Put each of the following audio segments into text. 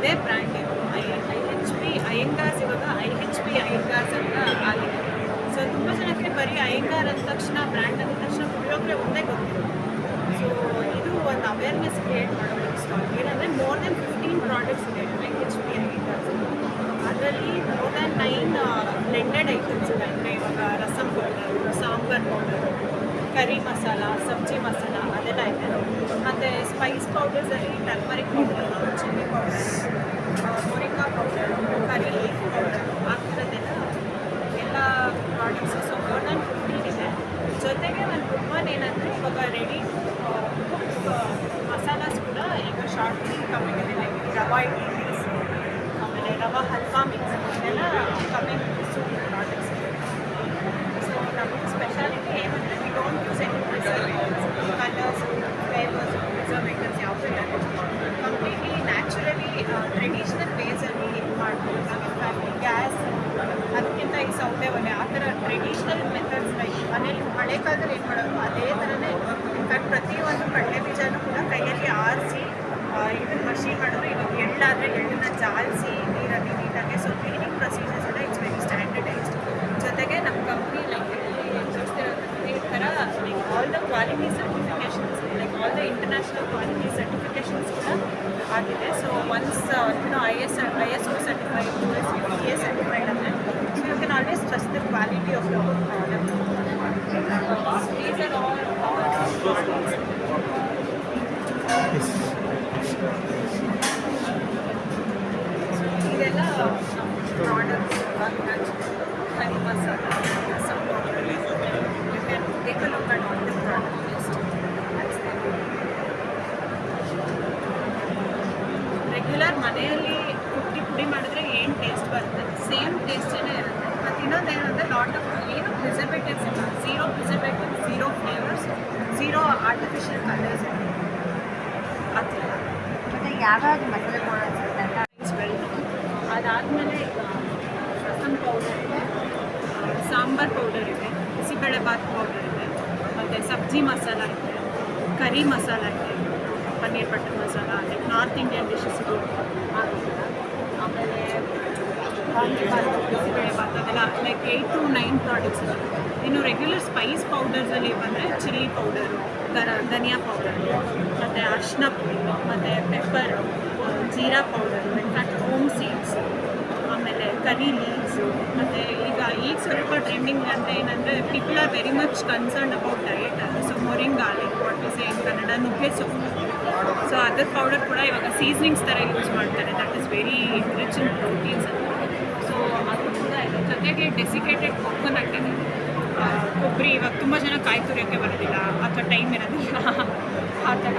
ಇದೇ ಬ್ರ್ಯಾಂಡ್ ಇದು. I I H P Iyengars ಇವಾಗ ಐ ಹೆಚ್ ಪಿ ಅಯ್ಯಂಗಾರ್ಸ್ ಅಂತ ಆಗಿದೆ. ಸೊ ತುಂಬ ಜನಕ್ಕೆ ಬರೀ ಅಯ್ಯಂಗಾರ್ ಅಂದ ತಕ್ಷಣ ಬ್ರ್ಯಾಂಡ್ ಅಂದ ತಕ್ಷಣ ಪುಳಿಯೋಗರೆ ಒಂದೇ ಗೊತ್ತಿರೋದು ಸೊ ಇದು ಒಂದು ಅವೇರ್ನೆಸ್ ಕ್ರಿಯೇಟ್ ಮಾಡೋದು ಸ್ಟಾಲ್ ಏನಂದರೆ ಮೋರ್ ದೆನ್ ಫಿಫ್ಟೀನ್ ಪ್ರಾಡಕ್ಟ್ಸ್ ಇದೆ ಐ ಹೆಚ್ ಪಿ ಅಯ್ಯಂಗಾರ್ಸ್ ಅದರಲ್ಲಿ more than nine blended items ಇದೆ. ಅಂದರೆ ಇವಾಗ rasam powder sambar powder curry masala, sabzi masala ಅದೆಲ್ಲ ಇದೆ ಮತ್ತು spice ಪೌಡರ್ಸಲ್ಲಿ turmeric powder chilli powder moringa powder curry leaf powder ಆ ಥರದ್ದೆಲ್ಲ ಎಲ್ಲ products so more than fifteen ಇದೆ ಜೊತೆಗೆ ಒಂದು ಕುಮ್ಮನ್ ಏನಂದರೆ ಇವಾಗ ರೆಡಿ ಕುಕ್ ಮಸಾಲಾಸ್ ಕೂಡ ಈಗ ರವಾ ಇಡ್ಲಿ ಮಿಕ್ಸ್ ಆಮೇಲೆ ರವಾ ಹಲ್ವಾ ಮಿಕ್ಸ್ ಇದೆಲ್ಲ ಕಮ್ಮಿಂಗ್ ಸೂಪ್ ಸೊ ನಮಗೆ ಸ್ಪೆಷಾಲಿಟಿ ಏನಂದರೆ we don't use any colours flavours preservatives ಯಾವುದೂ ಕಂಪ್ಲೀಟ್ಲಿ ನ್ಯಾಚುರಲಿ ಟ್ರೆಡಿಷ್ನಲ್ ಬೇಸಲ್ಲಿ ಇದು ಮಾಡ್ಬೋದು ಇನ್ಫ್ಯಾಕ್ಟ್ ಗ್ಯಾಸ್ ಅದಕ್ಕಿಂತ ಈ ಸೌದೆ ಒಲೆ ಆ ಥರ ಟ್ರೆಡಿಷ್ನಲ್ ಮೆಥಡ್ಸ್ ಲೈಕ್ ಮನೇಲಿ ಹಳೆ ಏನು ಮಾಡೋದು ಅದೇ ಥರನೇ ಪ್ರತಿಯೊಂದು ಕಡಲೆ ಬೀಜನೂ ಕೂಡ ಕೈಯಲ್ಲಿ ಆರಿಸಿ ಇದನ್ನು ಮಷೀನ್ ಮಾಡಿದ್ರೆ ಇವಾಗ ಎಳ್ಳಾದರೆ ಎಳ್ಳನ್ನ ಜಾಲಿಸಿ ನೀರಲ್ಲಿ ನೀಟಾಗಿ ಸೊ ಕ್ಲೀನಿಂಗ್ ಪ್ರೊಸೀಜರ್ಸ್ ಎಲ್ಲ ಇಟ್ಸ್ ವೆರಿ ಸ್ಟ್ಯಾಂಡರ್ಡೈಸ್ಡ್ ಜೊತೆಗೆ ನಮ್ಮ ಕಂಪ್ನಿ ಲೈಕ್ ಈ ಥರ like all the quality certifications like all the international quality certifications ಕೂಡ ಆಗಿದೆ. So once you know I S I S O certified U S B A certified ಅಂದರೆ so you can always trust the quality of the product ಇದೆಲ್ಲ products curry masala rasam you can take a look at all the regular ಮನೆಯಲ್ಲಿ ಕುಟ್ಟಿ ಪುಡಿ ಮಾಡಿದ್ರೆ ಏನು taste ಬರುತ್ತೆ? Same ಟೇಸ್ಟೇ ಇರುತ್ತೆ. ಮತ್ತು ಇನ್ನೊಂದು ಏನಂದರೆ ಲಾಟ್ ಆಫ್ ಏನು ಪ್ರಿಸರ್ವೇಟಿವ್ಸ್ ಇಲ್ಲ zero preservative zero flavours zero artificial colours ಇರುತ್ತೆ ಆ ಮತ್ತೆ ಯಾವ್ಯಾವ್ದು ಮಸಾಲೆ ಅದಾದಮೇಲೆ ರಸಮ್ ಪೌಡರ್ ಇದೆ, ಸಾಂಬಾರ್ ಪೌಡರ್ ಇದೆ ಬಿಸಿಬೇಳೆ ಬಾತ್ ಪೌಡರ್ ಇದೆ, ಮತ್ತು ಸಬ್ಜಿ ಮಸಾಲ ಇದೆ, ಕರಿ ಮಸಾಲ ಇದೆ, paneer butter masala like north Indian dishes ಇದು ಆಗುತ್ತೆ. ಆಮೇಲೆ ಭಾತ್ ಬಿಸಿಬೇಳೆ ಬಾತ್ ಅದೆಲ್ಲ like eight to nine products ಇದೆ ಇನ್ನು ರೆಗ್ಯುಲರ್ ಸ್ಪೈಸ್ ಪೌಡರ್ಸಲ್ಲಿ ಬಂದರೆ ಚಿಲ್ಲಿ ಪೌಡರು ಗರ ಧನಿಯಾ ಪೌಡರು ಮತ್ತು ಅರ್ಶಿನ ಪುಡಿ ಮತ್ತು pepper jeera powder in fact home seeds ಆಮೇಲೆ ಕರಿ ಲೀವ್ಸು ಮತ್ತು ಈಗ ಈಗ ಸ್ವಲ್ಪ ಟ್ರೆಂಡಿಂಗ್ ಅಂತ ಏನಂದರೆ people are very much concern about diet so moringa like what is ಏನ್ ಕನ್ನಡ ನುಗ್ಗೆ ಸೊಪ್ಪು ಸೊ ಅದರ ಪೌಡರ್ ಕೂಡ ಇವಾಗ ಸೀಸನಿಂಗ್ಸ್ ಥರ ಯೂಸ್ ಮಾಡ್ತಾರೆ. That is very rich in proteins ಅಂತ. ಸೊ ಅದು ಕೂಡ ಇದೆ. ಜೊತೆಗೆ ಡೆಸಿಕೇಟೆಡ್ ಕೊಕೊನಟ್ ಇದೆ ಕೊಬ್ಬರಿ ಇವಾಗ ತುಂಬ ಜನ ಕಾಯಿ ತುರಿಯೋಕ್ಕೆ ಬರೋದಿಲ್ಲ. ಅಥವಾ ಟೈಮ್ ಇರೋದಿಲ್ಲ. ಆ ಥರ.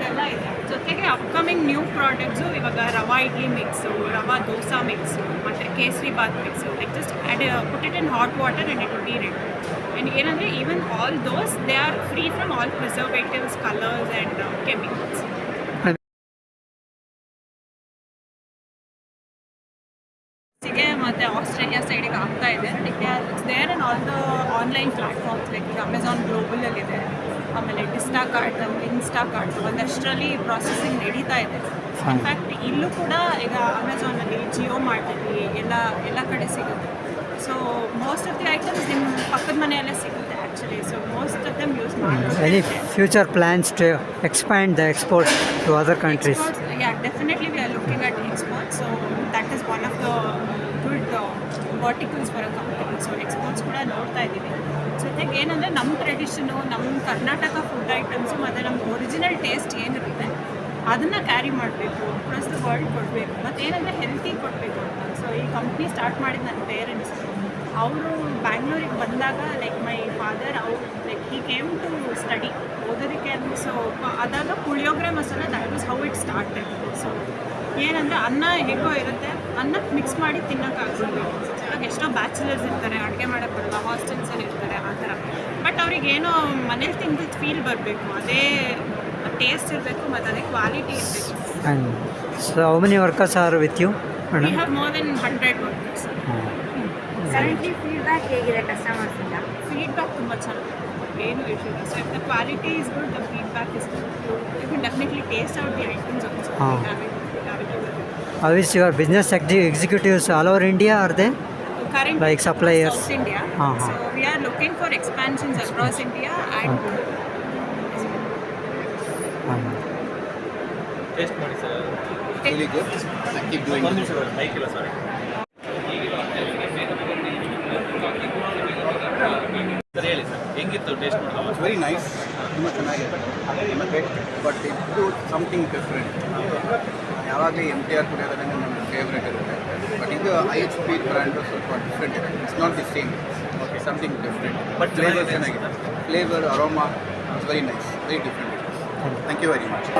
ಇದೆಲ್ಲ ಇದೆ. ಜೊತೆಗೆ ಅಪ್ಕಮಿಂಗ್ ನ್ಯೂ ಪ್ರಾಡಕ್ಟ್ಸು ಇವಾಗ ರವಾ ಇಡ್ಲಿ ಮಿಕ್ಸು ರವಾ ದೋಸಾ ಮಿಕ್ಸು ಮತ್ತು kesari bath mix like just add put it in hot water and it be ready and ಏನಂದರೆ even all those they are free from all preservatives colours and chemicals ಮತ್ತು Australia ಸೈಡಿಗೆ ಆಗ್ತಾ ಇದೆ. There and all the online platforms like Amazon ಗ್ಲೋಬಲಲ್ಲಿದೆ ಆಮೇಲೆ ಡಿಸ್ಟಾ ಕಾರ್ಡ್ Instacart ಒಂದಷ್ಟರಲ್ಲಿ processing ನಡೀತಾ ಇದೆ. ಇನ್ಫ್ಯಾಕ್ಟ್ ಇಲ್ಲೂ ಕೂಡ ಈಗ ಅಮೆಝಾನಲ್ಲಿ ಜಿಯೋ ಮಾರ್ಟಲ್ಲಿ ಎಲ್ಲ ಎಲ್ಲ ಕಡೆ ಸಿಗುತ್ತೆ. So most of the items ನಿಮ್ಮ ಪಕ್ಕದ ಮನೆಯಲ್ಲೇ ಸಿಗುತ್ತೆ actually so most of them use ಮಾಡಿ future plans to expand the export to other countries are looking that is one of the good uh, verticals for a company. So exports ಕೂಡ ನೋಡ್ತಾ ಇದ್ದೀವಿ. ಜೊತೆಗೆ ಏನಂದರೆ ನಮ್ಮ ಟ್ರೆಡಿಷನು ನಮ್ಮ ಕರ್ನಾಟಕ ಫುಡ್ ಐಟಮ್ಸು ಮತ್ತು ನಮ್ಮ ಒರಿಜಿನಲ್ ಟೇಸ್ಟ್ ಏನಿರುತ್ತೆ ಅದನ್ನು ಕ್ಯಾರಿ ಮಾಡಬೇಕು ಪ್ಲಸ್ ದ ವರ್ಲ್ಡ್ ಕೊಡಬೇಕು. ಮತ್ತು ಏನಂದರೆ ಹೆಲ್ತಿ ಕೊಡಬೇಕು ಅಂತ. ಸೊ ಈ ಕಂಪ್ನಿ ಸ್ಟಾರ್ಟ್ ಮಾಡಿದ ನನ್ನ ಪೇರೆಂಟ್ಸ್ ಅವರು ಬ್ಯಾಂಗ್ಳೂರಿಗೆ ಬಂದಾಗ ಲೈಕ್ ಮೈ ಫಾದರ್ ಅವ್ರು like he came to study ಓದೋದಕ್ಕೆ ಅಂತ ಸೊ ಅದಾಗ puliyogare masala that was how it start so ಏನಂದರೆ ಅನ್ನ ಹೇಗೋ ಇರುತ್ತೆ ಅನ್ನಕ್ಕೆ ಮಿಕ್ಸ್ ಮಾಡಿ ತಿನ್ನೋಕ್ಕಾಗ್ತದೆ ಇವಾಗ ಎಷ್ಟೋ ಬ್ಯಾಚುಲರ್ಸ್ ಇರ್ತಾರೆ ಅಡುಗೆ ಮಾಡೋಕ್ಕೆ ಬರಲ್ಲ ಹಾಸ್ಟೆಲ್ಸಲ್ಲಿ ಇರ್ತಾರೆ ಆ ಥರ. ಬಟ್ ಅವ್ರಿಗೆ ಏನೋ ಮನೇಲಿ ತಿಂದಿದ್ದು ಫೀಲ್ ಬರಬೇಕು. ಅದೇ ಟೇಸ್ಟ್ ಇರಬೇಕು ಮತ್ತು ಅದೇ ಕ್ವಾಲಿಟಿ ಇರಬೇಕು. So how many many workers are with you, we have more than hundred workers currently feedback ಹೇಗಿದೆ ಕಸ್ಟಮರ್ಸಿಂದ ಫೀಡ್ಬ್ಯಾಕ್ ತುಂಬ ಚೆನ್ನಾಗಿದೆ. ಏನು ಇಶ್ಯೂ ಇಲ್ಲ. So if the quality is good the feedback is good you can definitely taste out the items also How is your business ex- executives all over India are they? Currently, Like suppliers? South India. Uh-huh. So we are looking for expansions across India and taste ಮಾಡಿ sir really good. I keep doing ಒಂದು it. ನಿಮಿಷ mic ಇಲ್ಲ sorry sir ಹೇಳಿ sir ಹೆಂಗಿತ್ತು taste ಮಾಡೋದು It's very nice. ತುಂಬ ಚೆನ್ನಾಗಿದೆ ಮತ್ತೆ ಬಟ್ ಇದು ಸಮಥಿಂಗ್ ಡಿಫ್ರೆಂಟ್ ಯಾವಾಗಲೂ ಎಂ ಟಿ ಆರ್ ಕುಡಿಯೋದ್ರೆ ನನ್ನ ಫೇವ್ರೇಟ್ ಇರುತ್ತೆ. ಬಟ್ ಇದು ಐ ಎಚ್ ಪಿ ಬ್ರ್ಯಾಂಡ್ ಸ್ವಲ್ಪ ಡಿಫ್ರೆಂಟ್ ಇದೆ. It's not the same okay something different but flavour ಚೆನ್ನಾಗಿದೆ. ಚೆನ್ನಾಗಿದೆ. Flavour aroma it's very nice very different thank you very much